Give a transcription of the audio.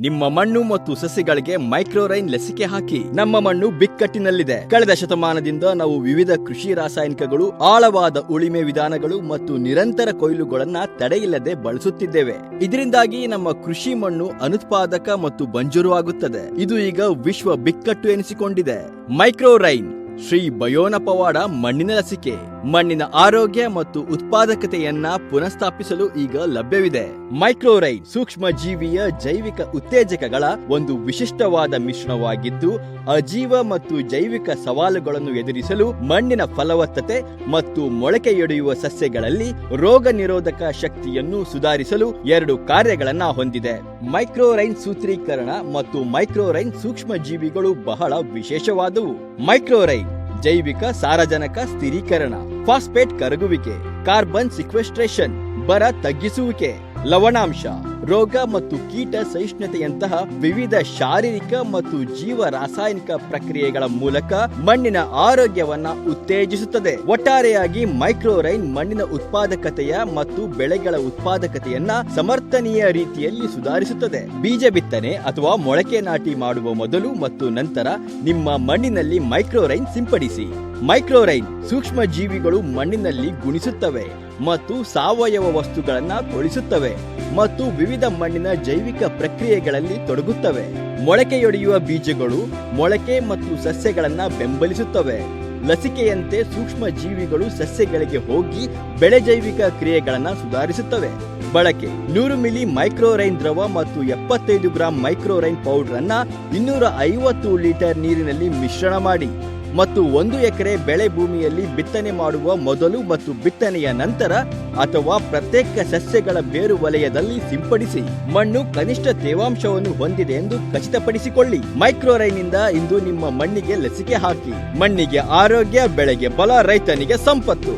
ನಿಮ್ಮ ಮಣ್ಣು ಮತ್ತು ಸಸಿಗಳಿಗೆ ಮೈಕ್ರೋರೈನ್ ಲಸಿಕೆ ಹಾಕಿ ನಮ್ಮ ಮಣ್ಣು ಬಿಕ್ಕಟ್ಟಿನಲ್ಲಿದೆ. ಕಳೆದ ಶತಮಾನದಿಂದ ನಾವು ವಿವಿಧ ಕೃಷಿ ರಾಸಾಯನಿಕಗಳು, ಆಳವಾದ ಉಳಿಮೆ ವಿಧಾನಗಳು ಮತ್ತು ನಿರಂತರ ಕೊಯ್ಲುಗಳನ್ನ ತಡೆಯಿಲ್ಲದೆ ಬಳಸುತ್ತಿದ್ದೇವೆ. ಇದರಿಂದಾಗಿ ನಮ್ಮ ಕೃಷಿ ಮಣ್ಣು ಅನುತ್ಪಾದಕ ಮತ್ತು ಬಂಜರು ಆಗುತ್ತದೆ. ಇದು ಈಗ ವಿಶ್ವ ಬಿಕ್ಕಟ್ಟು ಎನಿಸಿಕೊಂಡಿದೆ. ಮೈಕ್ರೋರೈನ್ ಶ್ರೀ ಬಯೋನಪವಾಡ ಮಣ್ಣಿನ ಲಸಿಕೆ. ಮಣ್ಣಿನ ಆರೋಗ್ಯ ಮತ್ತು ಉತ್ಪಾದಕತೆಯನ್ನ ಪುನಃಸ್ಥಾಪಿಸಲು ಈಗ ಲಭ್ಯವಿದೆ. ಮೈಕ್ರೋರೈನ್ ಸೂಕ್ಷ್ಮ ಜೀವಿಯ ಜೈವಿಕ ಉತ್ತೇಜಕಗಳ ಒಂದು ವಿಶಿಷ್ಟವಾದ ಮಿಶ್ರಣವಾಗಿದ್ದು, ಅಜೀವ ಮತ್ತು ಜೈವಿಕ ಸವಾಲುಗಳನ್ನು ಎದುರಿಸಲು ಮಣ್ಣಿನ ಫಲವತ್ತತೆ ಮತ್ತು ಮೊಳಕೆಯೊಡೆಯುವ ಸಸ್ಯಗಳಲ್ಲಿ ರೋಗ ನಿರೋಧಕ ಶಕ್ತಿಯನ್ನು ಸುಧಾರಿಸಲು ಎರಡು ಕಾರ್ಯಗಳನ್ನ ಹೊಂದಿದೆ. ಮೈಕ್ರೋರೈನ್ ಸೂತ್ರೀಕರಣ ಮತ್ತು ಮೈಕ್ರೋರೈನ್ ಸೂಕ್ಷ್ಮ ಜೀವಿಗಳು ಬಹಳ ವಿಶೇಷವಾದವು. ಮೈಕ್ರೋರೈನ್ ಜೈವಿಕ ಸಾರಜನಕ ಸ್ಥಿರೀಕರಣ ಫಾಸ್ಫೇಟ್ ಕರಗುವಿಕೆ ಕಾರ್ಬನ್ ಸಿಕ್ವೆಸ್ಟ್ರೇಷನ್ ಬರ ತಗ್ಗಿಸುವಿಕೆ ಲವಣಾಂಶ. ರೋಗ ಮತ್ತು ಕೀಟ ಸಹಿಷ್ಣುತೆಯಂತಹ ವಿವಿಧ ಶಾರೀರಿಕ ಮತ್ತು ಜೀವ ರಾಸಾಯನಿಕ ಪ್ರಕ್ರಿಯೆಗಳ ಮೂಲಕ ಮಣ್ಣಿನ ಆರೋಗ್ಯವನ್ನ ಉತ್ತೇಜಿಸುತ್ತದೆ. ಒಟ್ಟಾರೆಯಾಗಿ ಮೈಕ್ರೋರೈನ್ ಮಣ್ಣಿನ ಉತ್ಪಾದಕತೆಯ ಮತ್ತು ಬೆಳೆಗಳ ಉತ್ಪಾದಕತೆಯನ್ನ ಸಮರ್ಥನೀಯ ರೀತಿಯಲ್ಲಿ ಸುಧಾರಿಸುತ್ತದೆ. ಬೀಜ ಬಿತ್ತನೆ ಅಥವಾ ಮೊಳಕೆ ನಾಟಿ ಮಾಡುವ ಮೊದಲು ಮತ್ತು ನಂತರ ನಿಮ್ಮ ಮಣ್ಣಿನಲ್ಲಿ ಮೈಕ್ರೋರೈನ್ ಸಿಂಪಡಿಸಿ. ಮೈಕ್ರೋರೈನ್ ಸೂಕ್ಷ್ಮ ಜೀವಿಗಳು ಮಣ್ಣಿನಲ್ಲಿ ಗುಣಿಸುತ್ತವೆ ಮತ್ತು ಸಾವಯವ ವಸ್ತುಗಳನ್ನ ಕೊಳಿಸುತ್ತವೆ ಮತ್ತು ವಿವಿಧ ಮಣ್ಣಿನ ಜೈವಿಕ ಪ್ರಕ್ರಿಯೆಗಳಲ್ಲಿ ತೊಡಗುತ್ತವೆ. ಮೊಳಕೆಯೊಡೆಯುವ ಬೀಜಗಳು ಮೊಳಕೆ ಮತ್ತು ಸಸ್ಯಗಳನ್ನ ಬೆಂಬಲಿಸುತ್ತವೆ. ಲಸಿಕೆಯಂತೆ ಸೂಕ್ಷ್ಮ ಜೀವಿಗಳು ಸಸ್ಯಗಳಿಗೆ ಹೋಗಿ ಬೆಳೆ ಜೈವಿಕ ಕ್ರಿಯೆಗಳನ್ನು ಸುಧಾರಿಸುತ್ತವೆ. ಬಳಕೆ ನೂರು ಮಿಲಿ ಮೈಕ್ರೋರೈನ್ ದ್ರವ ಮತ್ತು ಎಪ್ಪತ್ತೈದು ಗ್ರಾಂ ಮೈಕ್ರೋರೈನ್ ಪೌಡರ್ ಅನ್ನ ಇನ್ನೂರ ಐವತ್ತು ಲೀಟರ್ ನೀರಿನಲ್ಲಿ ಮಿಶ್ರಣ ಮಾಡಿ. ಮತ್ತು ಒಂದು ಎಕರೆ ಬೆಳೆ ಭೂಮಿಯಲ್ಲಿ ಬಿತ್ತನೆ ಮಾಡುವ ಮೊದಲು ಮತ್ತು ಬಿತ್ತನೆಯ ನಂತರ ಅಥವಾ ಪ್ರತ್ಯೇಕ ಸಸ್ಯಗಳ ಬೇರು ವಲಯದಲ್ಲಿ ಸಿಂಪಡಿಸಿ. ಮಣ್ಣು ಕನಿಷ್ಠ ತೇವಾಂಶವನ್ನು ಹೊಂದಿದೆ ಎಂದು ಖಚಿತಪಡಿಸಿಕೊಳ್ಳಿ. ಮೈಕ್ರೋರೈನಿಂದ ಇಂದು ನಿಮ್ಮ ಮಣ್ಣಿಗೆ ಲಸಿಕೆ ಹಾಕಿ. ಮಣ್ಣಿಗೆ ಆರೋಗ್ಯ, ಬೆಳೆಗೆ ಬಲ, ರೈತನಿಗೆ ಸಂಪತ್ತು.